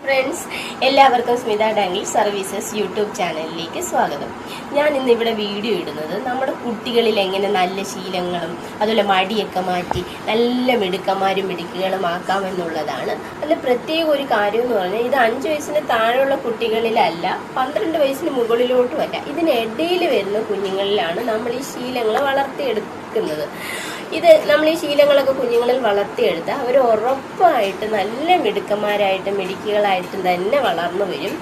Friends എല്ലാവർക്കും Smitha ഡാങ്കിൾ services YouTube ചാനലിലേക്ക് സ്വാഗതം. ഞാൻ ഇന്ന് ഇവിടെ വീഡിയോ ഇടുന്നത് നമ്മുടെ കുട്ടികളിൽ എങ്ങനെ നല്ല ശീലങ്ങളും അതുപോലെ മടിയൊക്കെ മാറ്റി നല്ല മിടുക്കന്മാരും മിടുക്കുകളും ആക്കാമെന്നുള്ളതാണ് അതിൽ പ്രത്യേക ഒരു കാര്യം എന്ന് പറഞ്ഞാൽ ഇത് അഞ്ച് വയസ്സിന് താഴെയുള്ള കുട്ടികളിലല്ല പന്ത്രണ്ട് വയസ്സിന് മുകളിലോട്ടുമല്ല ഇതിനിടയിൽ വരുന്ന കുഞ്ഞുങ്ങളിലാണ് നമ്മൾ ഈ ശീലങ്ങൾ വളർത്തിയെടുക്കുന്നത്. ഇത് നമ്മൾ ഈ ശീലങ്ങളൊക്കെ കുഞ്ഞുങ്ങളിൽ വളർത്തിയെടുത്ത് അവർ ഉറപ്പായിട്ട് നല്ല മിടുക്കന്മാരായിട്ടും മിടുക്കികളായിട്ടും തന്നെ വളർന്നു വരും.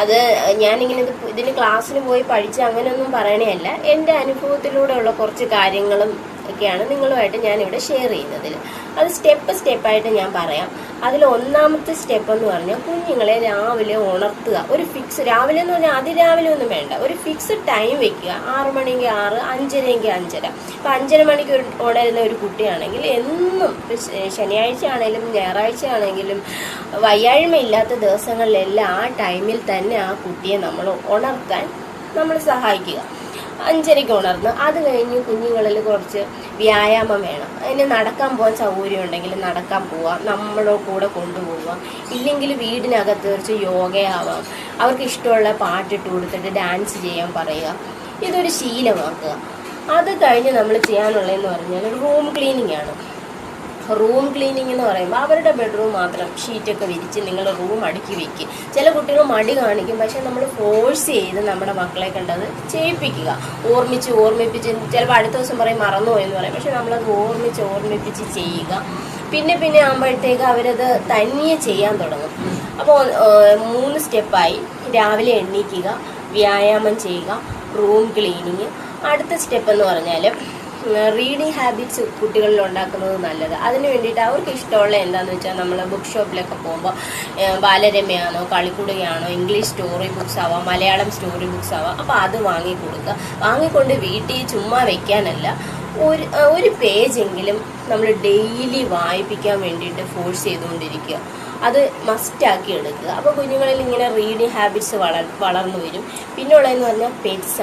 അത് ഞാനിങ്ങനെ ഇത് ഇതിന് ക്ലാസ്സിന് പോയി പഠിച്ച് അങ്ങനെയൊന്നും പറയണേയല്ല. എന്റെ അനുഭവത്തിലൂടെയുള്ള കുറച്ച് കാര്യങ്ങളും ഒക്കെയാണ് നിങ്ങളുമായിട്ട് ഞാനിവിടെ ഷെയർ ചെയ്യുന്നതിൽ. അത് സ്റ്റെപ്പ് സ്റ്റെപ്പായിട്ട് ഞാൻ പറയാം. അതിൽ ഒന്നാമത്തെ സ്റ്റെപ്പ് എന്ന് പറഞ്ഞാൽ കുഞ്ഞുങ്ങളെ രാവിലെ ഉണർത്തുക. ഒരു ഫിക്സ് രാവിലെ എന്ന് പറഞ്ഞാൽ അതിരാവിലെ ഒന്നും വേണ്ട. ഒരു ഫിക്സ്ഡ് ടൈം വെക്കുക. ആറ് മണിക്ക് ആറ് അഞ്ചരയെങ്കിൽ അഞ്ചര. അപ്പം അഞ്ചര മണിക്ക് ഉണരുന്ന ഒരു കുട്ടിയാണെങ്കിൽ എന്നും ശനിയാഴ്ച ആണെങ്കിലും ഞായറാഴ്ച ആണെങ്കിലും വയ്യാഴ്മ ഇല്ലാത്ത ദിവസങ്ങളിലെല്ലാം ആ ടൈമിൽ തന്നെ ആ കുട്ടിയെ നമ്മൾ ഉണർത്താൻ നമ്മൾ സഹായിക്കുക. അഞ്ചരയ്ക്ക് ഉണർന്ന്. അത് കഴിഞ്ഞ് കുഞ്ഞുങ്ങളിൽ കുറച്ച് വ്യായാമം വേണം. അതിന് നടക്കാൻ പോകാൻ സൗകര്യം ഉണ്ടെങ്കിൽ നടക്കാൻ പോവാം. നമ്മളോ കൂടെ കൊണ്ടുപോവാം. ഇല്ലെങ്കിൽ വീടിനകത്ത് കുറച്ച് യോഗയാവാം. അവർക്ക് ഇഷ്ടമുള്ള പാട്ടിട്ട് കൊടുത്തിട്ട് ഡാൻസ് ചെയ്യാൻ പറയുക. ഇതൊരു ശീലമാക്കുക. അത് കഴിഞ്ഞ് നമ്മൾ ചെയ്യാനുള്ളതെന്ന് പറഞ്ഞാൽ റൂം ക്ലീനിങ് ആണ്. റൂം ക്ലീനിങ് എന്ന് പറയുമ്പോൾ അവരുടെ ബെഡ്റൂം മാത്രം ഷീറ്റൊക്കെ വിരിച്ച് നിങ്ങൾ റൂം അടുക്കി വയ്ക്കുക ചില കുട്ടികൾ മടി കാണിക്കും. പക്ഷേ നമ്മൾ ഫോഴ്സ് ചെയ്ത് നമ്മുടെ മക്കളെ കണ്ടത് ചെയ്യിപ്പിക്കുക. ഓർമ്മിച്ച് ഓർമ്മിപ്പിച്ച് ചിലപ്പോൾ അടുത്ത ദിവസം പറയും മറന്നുപോയി എന്ന് പറയും. പക്ഷെ നമ്മളത് ഓർമ്മിച്ച് ഓർമ്മിപ്പിച്ച് ചെയ്യുക. പിന്നെ പിന്നെ ആകുമ്പോഴത്തേക്ക് അവരത് തനിയെ ചെയ്യാൻ തുടങ്ങും. അപ്പോൾ മൂന്ന് സ്റ്റെപ്പായി. രാവിലെ എണ്ണീക്കുക വ്യായാമം ചെയ്യുക റൂം ക്ലീനിങ് അടുത്ത സ്റ്റെപ്പ് എന്ന് പറഞ്ഞാൽ റീഡിങ് ഹാബിറ്റ്സ് കുട്ടികളിൽ ഉണ്ടാക്കുന്നത് നല്ലത്. അതിന് വേണ്ടിയിട്ട് അവർക്ക് ഇഷ്ടമുള്ള എന്താണെന്ന് വെച്ചാൽ നമ്മൾ ബുക്ക് ഷോപ്പിലൊക്കെ പോകുമ്പോൾ ബാലരമയാണോ കളിക്കുടുകയാണോ ഇംഗ്ലീഷ് സ്റ്റോറി ബുക്സ് ആവാം മലയാളം സ്റ്റോറി ബുക്സ് ആവാം അപ്പോൾ അത് വാങ്ങിക്കൊടുക്കുക വാങ്ങിക്കൊണ്ട് വീട്ടിൽ ചുമ്മാ വെക്കാനല്ല ഒരു ഒരു പേജെങ്കിലും നമ്മൾ ഡെയിലി വായിപ്പിക്കാൻ വേണ്ടിയിട്ട് ഫോഴ്സ് ചെയ്തുകൊണ്ടിരിക്കുക. അത് മസ്റ്റാക്കി എടുക്കുക. അപ്പോൾ കുഞ്ഞുങ്ങളിൽ ഇങ്ങനെ റീഡിങ് ഹാബിറ്റ്സ് വളർ വളർന്നു വരും. പിന്നുള്ളതെന്ന് പറഞ്ഞാൽ പെറ്റ്സ്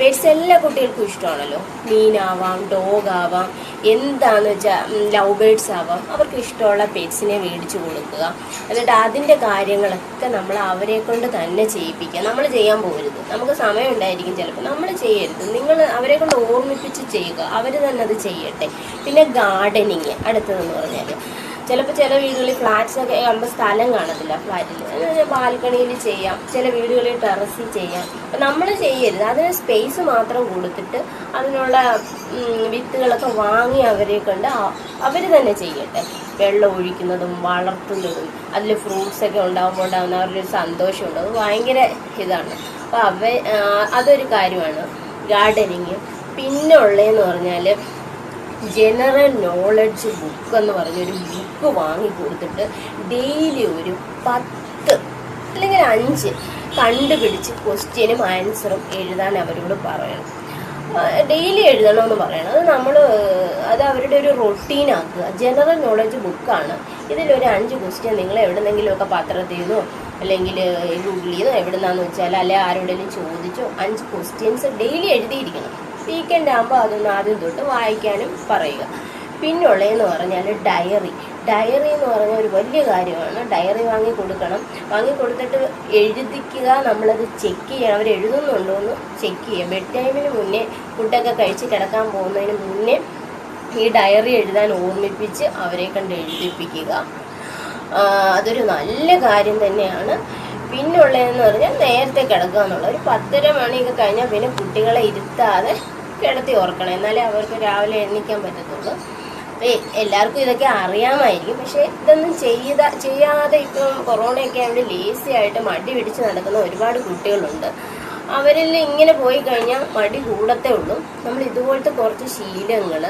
പെറ്റ്സ് എല്ലാ കുട്ടികൾക്കും ഇഷ്ടമാണല്ലോ. മീനാവാം ഡോഗ് ആവാം എന്താണെന്ന് വെച്ചാൽ ലവ് ബേഡ്സ് ആവാം. അവർക്ക് ഇഷ്ടമുള്ള പെറ്റ്സിനെ മേടിച്ചു കൊടുക്കുക. എന്നിട്ട് അതിന്റെ കാര്യങ്ങളൊക്കെ നമ്മൾ അവരെ കൊണ്ട് തന്നെ ചെയ്യിപ്പിക്കുക. നമ്മൾ ചെയ്യാൻ പോകരുത് നമുക്ക് സമയം ഉണ്ടായിരിക്കും ചിലപ്പോൾ നമ്മൾ ചെയ്യരുത്. നിങ്ങൾ അവരെ കൊണ്ട് ഓർമ്മിപ്പിച്ച് ചെയ്യുക. അവർ തന്നെ അത് ചെയ്യട്ടെ. പിന്നെ ഗാർഡനിങ് അടുത്തതെന്ന് പറഞ്ഞാൽ ചിലപ്പോൾ ചില വീടുകളിൽ ഫ്ലാറ്റ്സൊക്കെ ആകുമ്പോൾ സ്ഥലം കാണത്തില്ല. ഫ്ലാറ്റിൽ ബാൽക്കണിയിൽ ചെയ്യാം ചില വീടുകളിൽ ടെറസിൽ ചെയ്യാം. അപ്പം നമ്മൾ ചെയ്യരുത്. അതിന് സ്പേസ് മാത്രം കൊടുത്തിട്ട് അതിനുള്ള വിത്തുകളൊക്കെ വാങ്ങി അവരെ കൊണ്ട് അവർ തന്നെ ചെയ്യട്ടെ. വെള്ളം ഒഴിക്കുന്നതും വളർത്തുന്നതും അതിൽ ഫ്രൂട്ട്സ് ഒക്കെ ഉണ്ടാകുമ്പോൾ ഉണ്ടാകുന്ന അവരുടെ ഒരു സന്തോഷമുണ്ട് അത് ഭയങ്കര ഇതാണ്. അപ്പോൾ അവ അതൊരു കാര്യമാണ്. ഗാർഡനിങ് പിന്നെ ഉള്ളതെന്ന് പറഞ്ഞാൽ ജനറൽ നോളജ് ബുക്ക് എന്ന് പറഞ്ഞൊരു ബുക്ക് വാങ്ങി കൊടുത്തിട്ട് ഡെയിലി ഒരു പത്ത് അല്ലെങ്കിൽ അഞ്ച് കണ്ടുപിടിച്ച് ക്വസ്റ്റ്യനും ആൻസറും എഴുതാൻ അവരോട് പറയണം. ഡെയിലി എഴുതണമെന്ന് പറയണം. അത് നമ്മൾ അത് അവരുടെ ഒരു റൊട്ടീനാക്കുക ജനറൽ നോളജ് ബുക്കാണ് ഇതിലൊരു അഞ്ച് ക്വസ്റ്റ്യൻ നിങ്ങൾ എവിടെന്നെങ്കിലുമൊക്കെ പത്രത്തിൽ നിന്നോ അല്ലെങ്കിൽ ഗൂഗിളിൽ നിന്നോ എവിടുന്നാന്ന് വെച്ചാൽ അല്ലെ ആരോടെങ്കിലും ചോദിച്ചോ അഞ്ച് ക്വസ്റ്റ്യൻസ് ഡെയിലി എഴുതിയിരിക്കണം. വീക്കെൻഡ് ആകുമ്പോൾ അതൊന്ന് ആദ്യം തൊട്ട് വായിക്കാനും പറയുക. പിന്നുള്ളതെന്ന് പറഞ്ഞാൽ ഡയറി ഡയറി എന്ന് പറഞ്ഞാൽ ഒരു വലിയ കാര്യമാണ്. ഡയറി വാങ്ങി കൊടുക്കണം. വാങ്ങി കൊടുത്തിട്ട് എഴുതിക്കുക നമ്മളത് ചെക്ക് ചെയ്യണം അവർ എഴുതുന്നുണ്ടോ എന്ന് ചെക്ക് ചെയ്യുക ബെഡ് ടൈമിന് മുന്നേ ഫുഡൊക്കെ കഴിച്ച് കിടക്കാൻ പോകുന്നതിന് മുന്നേ ഈ ഡയറി എഴുതാൻ ഓർമ്മിപ്പിച്ച് അവരെ കണ്ട് എഴുതിപ്പിക്കുക. അതൊരു നല്ല കാര്യം തന്നെയാണ്. പിന്നുള്ളതെന്ന് പറഞ്ഞാൽ നേരത്തെ കിടക്കുക എന്നുള്ള ഒരു പത്തര മണിയൊക്കെ കഴിഞ്ഞാൽ പിന്നെ കുട്ടികളെ ഇരുത്താതെ കിടത്തി ഓർക്കണം എന്നാലേ അവർക്ക് രാവിലെ എണ്ണിക്കാൻ പറ്റത്തുള്ളൂ. അപ്പോൾ എല്ലാവർക്കും ഇതൊക്കെ അറിയാമായിരിക്കും. പക്ഷേ ഇതൊന്നും ചെയ്ത ചെയ്യാതെ ഇപ്പം കൊറോണയൊക്കെ ആയതുകൊണ്ട് ലേസി ആയിട്ട് മടി പിടിച്ച് നടക്കുന്ന ഒരുപാട് കുട്ടികളുണ്ട്. അവരിൽ ഇങ്ങനെ പോയി കഴിഞ്ഞാൽ മടി കൂടത്തേ ഉള്ളൂ. നമ്മൾ ഇതുപോലത്തെ കുറച്ച് ശീലങ്ങൾ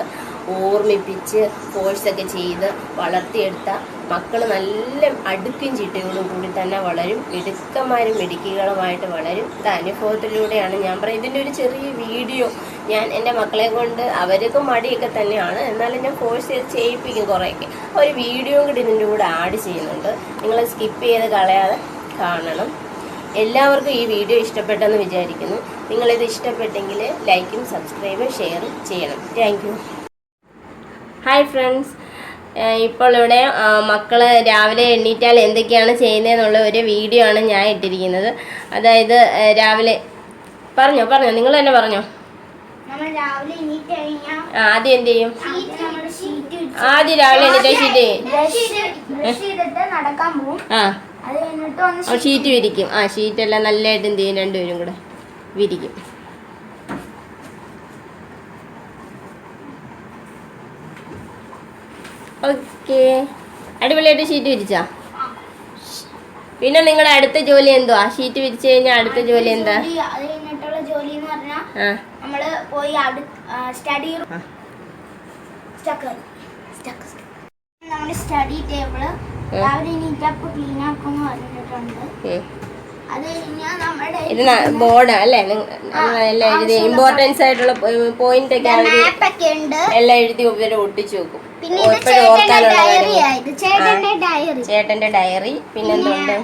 ഓർമ്മിപ്പിച്ച് ഫോഴ്സൊക്കെ ചെയ്ത് വളർത്തിയെടുത്ത മക്കൾ നല്ല അടുക്കും ചിട്ടയോടും കൂടി തന്നെ വളരും. മിടുക്കന്മാരും മിടുക്കികളുമായിട്ട് വളരും. ഇത് അനുഭവത്തിലൂടെയാണ് ഞാൻ പറയുന്നത്. ഇതിന്റെ ഒരു ചെറിയ വീഡിയോ ഞാൻ എന്റെ മക്കളെ കൊണ്ട് അവർക്ക് മടിയൊക്കെ തന്നെയാണ്. എന്നാലും ഞാൻ ഫോഴ്സ് ചെയ്ത് ചെയ്യിപ്പിക്കും കുറേയൊക്കെ. ഒരു വീഡിയോ കൂടി ഇതിന്റെ കൂടെ ആഡ് ചെയ്യുന്നുണ്ട്. നിങ്ങൾ സ്കിപ്പ് ചെയ്ത് കളയാതെ കാണണം. എല്ലാവർക്കും ഈ വീഡിയോ ഇഷ്ടപ്പെട്ടെന്ന് വിചാരിക്കുന്നു. നിങ്ങളിത് ഇഷ്ടപ്പെട്ടെങ്കിൽ ലൈക്കും സബ്സ്ക്രൈബും ഷെയറും ചെയ്യണം. താങ്ക് ഹായ് ഫ്രണ്ട്സ് ഇപ്പോൾ ഇവിടെ മക്കൾ രാവിലെ എണ്ണീറ്റാൽ എന്തൊക്കെയാണ് ചെയ്യുന്നതെന്നുള്ള ഒരു വീഡിയോ ആണ് ഞാൻ ഇട്ടിരിക്കുന്നത്. അതായത് രാവിലെ പറഞ്ഞോ പറഞ്ഞോ നിങ്ങൾ തന്നെ പറഞ്ഞോ. നമ്മൾ രാവിലെ എണീറ്റ് കഴിഞ്ഞാൽ ആ, ആദ്യം എന്ത് ചെയ്യും? ആദ്യം രാവിലെ എണ്ണീറ്റാൽ ഷീറ്റ് വന്ന് ആ. ഷീറ്റ് വിരിക്കും. ആ ഷീറ്റെല്ലാം നല്ലതായിട്ട് എന്ത് ചെയ്യും? രണ്ടുപേരും കൂടെ വിരിക്കും. ഓക്കെ. അടിപൊളിയായിട്ട് ഷീറ്റ് വിരിച്ചാ? പിന്നെ നിങ്ങളുടെ അടുത്ത ജോലി എന്തുവാ? ഷീറ്റ് വിരിച്ചു കഴിഞ്ഞാൽ അടുത്ത ജോലി എന്താ? ജോലി അത് കഴിഞ്ഞിട്ടുള്ള ജോലി എന്ന് പറഞ്ഞാൽ നമ്മൾ പോയി സ്റ്റഡി ആ. സ്റ്റക്ക് നമ്മുടെ സ്റ്റഡി ടേബിൾ രാവിലെ എണീറ്റപ്പോൾ ക്ലീൻ ആക്കുമെന്ന് പറഞ്ഞിട്ടുണ്ട്. ഉം. അത് കഴിഞ്ഞാൽ നമ്മുടെ ഇത് ബോർഡ് അല്ലേ? എല്ലാം എഴുതി ഇമ്പോർട്ടൻസ് ആയിട്ടുള്ള പോയിന്റ് ഒക്കെ എല്ലാം എഴുതി ഇവർ ഒട്ടിച്ചു വെക്കും. എപ്പോഴും ചേട്ടന്റെ ഡയറി കാര്യങ്ങൾ ഇത് ചേട്ടന്റെ ഡയറി ചേട്ടന്റെ ഡയറി പിന്നെന്തുണ്ട്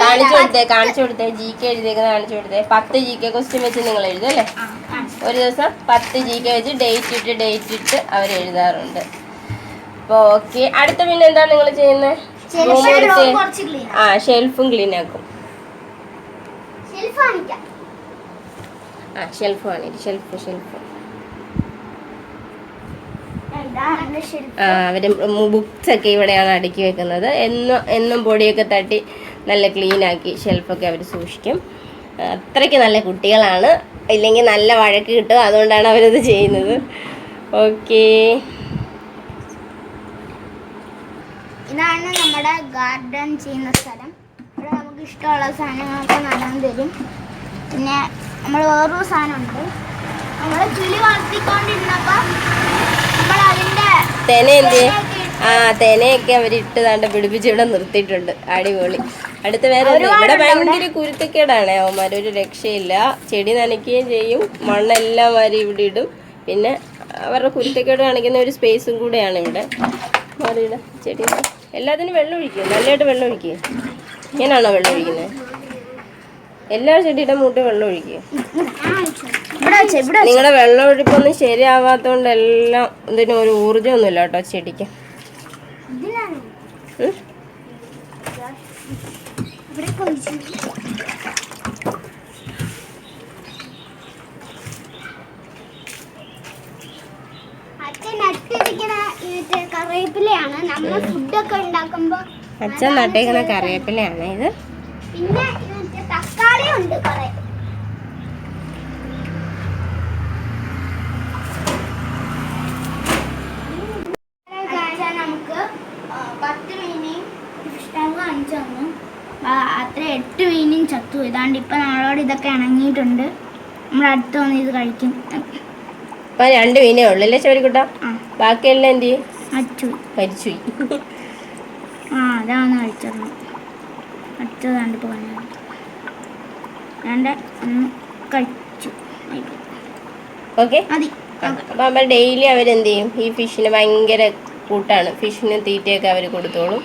കാണിച്ചു കൊടുത്തേ കാണിച്ചു കൊടുത്തേ ജി കെ എഴുതിയേക്കുന്ന കാണിച്ചു കൊടുത്തേ. പത്ത് ജി കെ ക്വസ്റ്റ്യൻ വെച്ച് നിങ്ങൾ എഴുതും അല്ലേ? ഒരു ദിവസം പത്ത് ജി കെ വെച്ച് ഡേറ്റ് ഇട്ട് ഡേറ്റ് ഇട്ട് അവർ എഴുതാറുണ്ട്. അപ്പോൾ ഓക്കെ അടുത്ത പിന്നെ എന്താണ് നിങ്ങൾ ചെയ്യുന്നത് റൂം കുറച്ച് ക്ലീൻ ആ ഷെൽഫും ക്ലീൻ ആക്കും. ആ ഷെൽഫ് ആണ് ഷെൽഫ് ഷെൽഫ് അവർ ബുക്സ് ഒക്കെ ഇവിടെയാണ് അടുക്കി വെക്കുന്നത്. എന്നും എന്നും പൊടിയൊക്കെ തട്ടി നല്ല ക്ലീൻ ആക്കി ഷെൽഫൊക്കെ അവർ സൂക്ഷിക്കും. അത്രയ്ക്ക് നല്ല കുട്ടികളാണ്. ഇല്ലെങ്കിൽ നല്ല വഴക്ക് കിട്ടും. അതുകൊണ്ടാണ് അവരത് ചെയ്യുന്നത്. ഓക്കെ. ഇതാണ് നമ്മുടെ ഗാർഡൻ ചെയ്യുന്ന സ്ഥലം. ഇവിടെ നമുക്ക് ഇഷ്ടമുള്ള സാധനങ്ങളൊക്കെ നടാൻ തരും. പിന്നെ നമ്മൾ വേറൊരു സാധനമുണ്ട്. നമ്മൾ കിളി വളർത്തിക്കൊണ്ടിരുന്നപ്പോൾ നമ്മൾ അതിന്റെ തെന എന്ത് ആ തെനയൊക്കെ അവർ ഇട്ട് താണ്ട് പിടിപ്പിച്ച് ഇവിടെ നിർത്തിയിട്ടുണ്ട്. അടിപൊളി. അടുത്ത വേറെ ഇവിടെ ഭയങ്കര കുരുത്തക്കേടാണ് അവന്മാർ ഒരു രക്ഷയില്ല. ചെടി നനയ്ക്കുകയും ചെയ്യും. മണ്ണെല്ലാം വാരി ഇവിടെ ഇടും. പിന്നെ അവരുടെ കുരുത്തക്കേട് കാണിക്കുന്ന ഒരു സ്പേസും കൂടെയാണ് ഇവിടെ. മാറിയിട ചെടി എല്ലാത്തിനും വെള്ളം ഒഴിക്കും. നല്ലതായിട്ട് വെള്ളം ഒഴിക്കുക ഇങ്ങനെയാണോ വെള്ളം ഒഴിക്കുന്നത്? എല്ലാ ചെടിയുടെ മൂട്ട് വെള്ളം ഒഴിക്കുക നിങ്ങളുടെ വെള്ളം ഒഴിപ്പൊന്നും ശരിയാവാത്തോണ്ട് എല്ലാം ഇതിനും ഒരു ഊർജമൊന്നുമില്ല കേട്ടോ ചെടിക്ക്. കറിവേപ്പിലയാണ്. നമ്മൾ ഫുഡൊക്കെ ഉണ്ടാക്കുമ്പോ അച്ഛൻ നട്ടേക്കുന്ന കറിവേപ്പിലയാണ് ഇത്? പിന്നെ തക്കാളി ഉണ്ട് കുറെ കാണിച്ചാൽ നമുക്ക് ആ, പത്ത് മീനെയും ഇഷ്ടം കാണിച്ചു തന്നു ആ, അത്ര മീനും ചത്തു. ഇതാണ്ട് ഇപ്പൊ നമ്മളോട് ഇതൊക്കെ ഇണങ്ങിയിട്ടുണ്ട് നമ്മൾ അടുത്ത് വന്ന് ഇത് കഴിക്കും. ഇപ്പൊ രണ്ട് മീനേ ഉള്ളു അല്ലേ ചോരിക്കുട്ട ബാക്കിയെല്ലാം എന്ത് ചെയ്യും? ആ അതാണ് കഴിച്ചത്. അടുത്തതാണ്ട് ഇപ്പോൾ രണ്ട് ഒന്ന് കഴിച്ചു. ഓക്കെ. മതി. അപ്പൊ നമ്മൾ ഡെയിലി അവരെന്ത് ചെയ്യും? ഈ ഫിഷിന് ഭയങ്കര കൂട്ടാണ്. ഫിഷിന് തീറ്റയൊക്കെ അവർ കൊടുത്തോളും.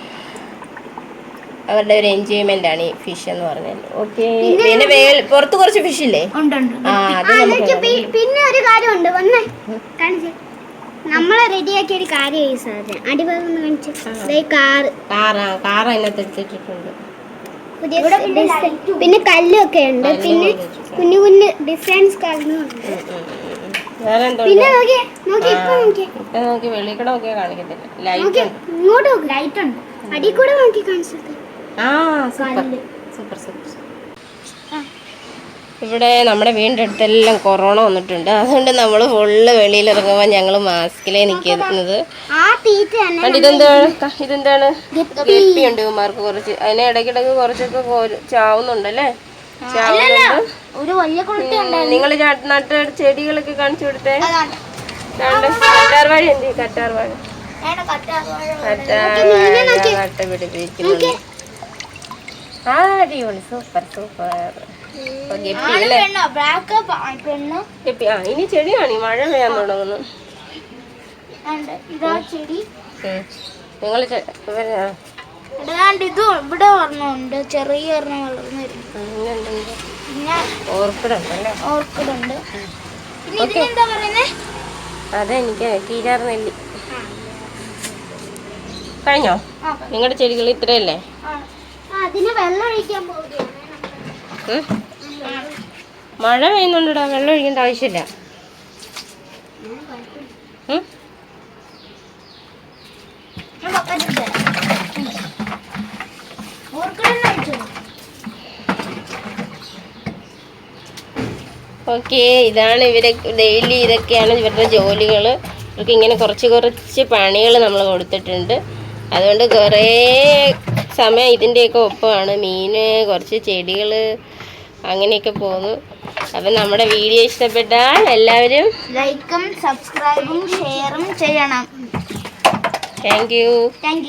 അവരുടെ ഒരു എൻജോയ്മെന്റ് ആണ് ഈ ഫിഷ് എന്ന് പറഞ്ഞാൽ ഓക്കെ പിന്നെ വേൽ പുറത്ത് കുറച്ച് ഫിഷ് ഇല്ലേ? ഉണ്ട് ഉണ്ട് ആ അത് നമുക്ക് പിന്നെ ഒരു കാര്യമുണ്ട്. വന്നേ കാണിച്ചേ. നമ്മളെ റെഡിയാക്കിയ ഒരു കാര്യം സാറിന് അടിഭാഗം കാണിച്ചു. കാറ് കാറ കാറ അതിനകത്ത് എടുത്തിട്ടുണ്ട് പുതിയ പിന്നെ കല്ലൊക്കെ ഉണ്ട്. പിന്നെ കുഞ്ഞു കുഞ്ഞു ഡിസൈൻസ് കല്ലുണ്ട് പിന്നെ നോക്കിയേ നോക്കി ഇപ്പൊ നോക്കിയേ. നോക്കി ഒക്കെ കാണിക്കത്തില്ല. ലൈറ്റ് ഇങ്ങോട്ട് നോക്ക്. ലൈറ്റ് ഉണ്ട്. അടി കൂടെ നോക്കി കാണിച്ചത് ആ സൂപ്പർ. സൂപ്പർ സൂപ്പർ ഇവിടെ നമ്മുടെ വീടിന്റെ അടുത്തെല്ലാം കൊറോണ വന്നിട്ടുണ്ട്. അതുകൊണ്ട് നമ്മൾ ഫുള്ള് വെളിയിൽ ഇറങ്ങുമ്പോൾ ഞങ്ങൾ മാസ്കിലേ നിൽക്കുന്നത് ഇതെന്താണ്? ഇതെന്താണ് ഗപ്പിയുണ്ട് ഇവന്മാർക്ക് കുറച്ച്. അതിന് ഇടയ്ക്കിടയ്ക്ക് കുറച്ചൊക്കെ ചാവുന്നുണ്ടല്ലേ? ചാവുന്നുണ്ട്. നിങ്ങൾ നട്ട ചെടികളൊക്കെ കാണിച്ചു കൊടുത്തേ? അതാണ്. രണ്ട് കറ്റാർ വാഴ എന്ത്? കറ്റാർവാഴ. കറ്റാർ വാഴ നട്ട് പിടിപ്പിക്കുന്നുണ്ട്. അടിപൊളി സൂപ്പർ സൂപ്പർ. ഇനി ചെടിയാണ് ഈ മഴ പെയ്യാൻ തുടങ്ങുന്നു നിങ്ങൾ ഇതും ഇവിടെ ഒരെണ്ണമുണ്ട്. ചെറിയ ഒരെണ്ണം വളർന്നു വരും. പിന്നെ ഓർക്കിഡ് ഉണ്ടല്ലേ ഓർക്കിഡ് ഉണ്ട് ഇതിനെന്താ പറയുന്നേ? അതെനിക്ക് കീരാർ നെല്ലി. കഴിഞ്ഞോ? നിങ്ങളുടെ ചെടികൾ ഇത്രയല്ലേ? അതിന് വെള്ളം ഒഴിക്കാൻ പോവുകയാണ്? മഴ പെയ്യുന്നുണ്ടടാ? വെള്ളം ഒഴിക്കേണ്ട ആവശ്യമില്ല. ഓക്കെ ഇതാണ് ഇവരെ ഡെയിലി ഇതൊക്കെയാണ് ഇവരുടെ ജോലികൾ ഇവർക്ക് ഇങ്ങനെ കുറച്ച് കുറച്ച് പണികൾ നമ്മൾ കൊടുത്തിട്ടുണ്ട്. അതുകൊണ്ട് കുറേ സമയം ഇതിന്റെയൊക്കെ ഒപ്പമാണ്. മീൻ കുറച്ച് ചെടികൾ അങ്ങനെയൊക്കെ പോകുന്നു. അപ്പം നമ്മുടെ വീഡിയോ ഇഷ്ടപ്പെട്ടാൽ എല്ലാവരും ലൈക്കും സബ്സ്ക്രൈബും ഷെയറും ചെയ്യണം. Thank you. Thank you.